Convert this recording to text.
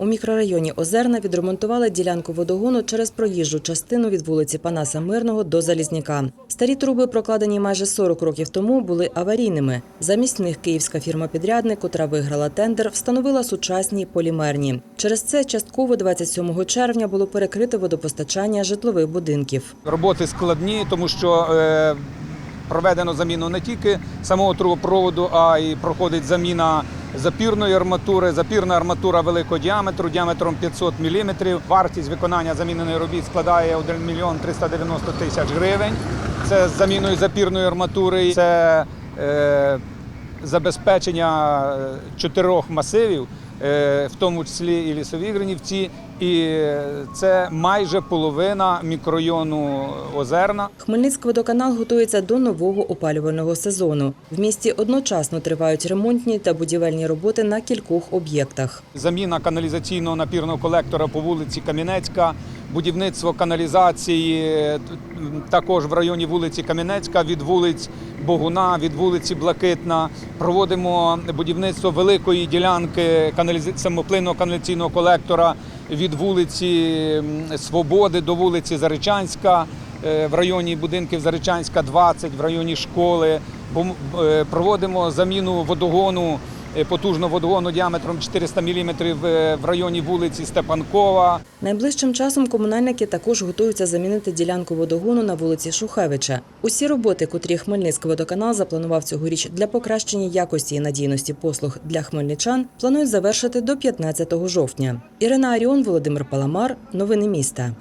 У мікрорайоні Озерна відремонтували ділянку водогону через проїжджу частину від вулиці Панаса Мирного до Залізняка. Старі труби, прокладені майже 40 років тому, були аварійними. Замість них київська фірма-підрядник, котра виграла тендер, встановила сучасні полімерні. Через це частково 27 червня було перекрите водопостачання житлових будинків. Роботи складні, тому що е, проведено заміну не тільки самого трубопроводу, а й проходить заміна запірної арматури. Запірна арматура великого діаметру, діаметром 500 мм. Вартість виконання заміненої робіт складає 1 мільйон 390 тисяч гривень. Це з заміною запірної арматури. Це е, забезпечення е, чотирьох масивів, в тому числі і лісові гринівці, і е, це майже половина мікрорайону Озерна. Хмельницький водоканал готується до нового опалювального сезону. В місті одночасно тривають ремонтні та будівельні роботи на кількох об'єктах. Заміна каналізаційного напірного колектора по вулиці Кам'янецька, будівництво каналізації також в районі вулиці Кам'янецька від вулиць Богуна, від вулиці Блакитна. Проводимо будівництво великої ділянки самоплинного каналізаційного колектора від вулиці Свободи до вулиці Заричанська. е, В районі будинків Заричанська 20, в районі школи. Е, Проводимо заміну водогону е, потужного водогону діаметром 400 мм в районі вулиці Степанкова. Найближчим часом комунальники також готуються замінити ділянку водогону на вулиці Шухевича. Усі роботи, котрі Хмельницькводоканал запланував цьогоріч для покращення якості і надійності послуг для хмельничан, планують завершити до 15 жовтня. Ірина Аріон, Володимир Паламар. Новини міста.